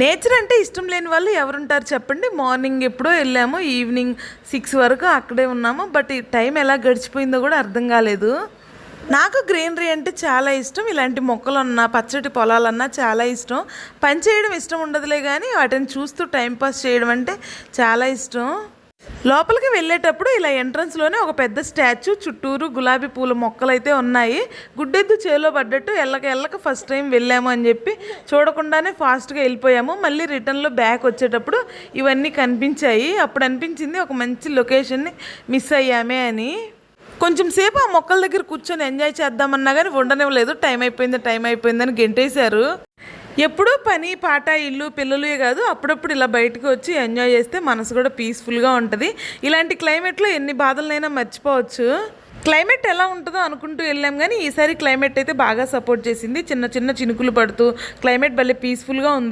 Nature అంటే ఇష్టం లేని వాళ్ళు ఎవరుంటారు చెప్పండి. మార్నింగ్ ఎప్పుడో వెళ్ళాము ఈవినింగ్ సిక్స్ వరకు అక్కడే ఉన్నాము. బట్ ఈ టైం ఎలా గడిచిపోయిందో కూడా అర్థం కాలేదు. నాకు గ్రీనరీ అంటే చాలా ఇష్టం. ఇలాంటి మొక్కలన్నా పచ్చటి పొలాలన్నా చాలా ఇష్టం. పని చేయడం ఇష్టం ఉండదులే కానీ వాటిని చూస్తూ టైంపాస్ చేయడం అంటే చాలా ఇష్టం. లోపలికి వెళ్ళేటప్పుడు ఇలా ఎంట్రన్స్లోనే ఒక పెద్ద స్టాచ్యూ చుట్టూరు గులాబీ పూల మొక్కలు అయితే ఉన్నాయి. గుడ్డెద్దు చేలో పడ్డట్టు ఎల్లక ఎల్లక ఫస్ట్ టైం వెళ్ళాము అని చెప్పి చూడకుండానే ఫాస్ట్గా వెళ్ళిపోయాము. మళ్ళీ రిటర్న్లో బ్యాక్ వచ్చేటప్పుడు ఇవన్నీ కనిపించాయి. అప్పుడు అనిపించింది ఒక మంచి లొకేషన్ని మిస్ అయ్యామే అని. కొంచెం సేపు ఆ మొక్కల దగ్గర కూర్చొని ఎంజాయ్ చేద్దామన్నా కానీ ఉండనివ్వలేదు. టైం అయిపోయింది టైం అయిపోయిందని గెంటేశారు. ఎప్పుడూ పని పాట ఇల్లు పిల్లలే కాదు అప్పుడప్పుడు ఇలా బయటకు వచ్చి ఎంజాయ్ చేస్తే మనసు కూడా పీస్ఫుల్గా ఉంటుంది. ఇలాంటి క్లైమేట్లో ఎన్ని బాధలనైనా మర్చిపోవచ్చు. క్లైమేట్ ఎలా ఉంటుందో అనుకుంటూ వెళ్ళాం కానీ ఈసారి క్లైమేట్ అయితే బాగా సపోర్ట్ చేసింది. చిన్న చిన్న చినుకులు పడుతూ క్లైమేట్ భలే పీస్ఫుల్గా ఉంది.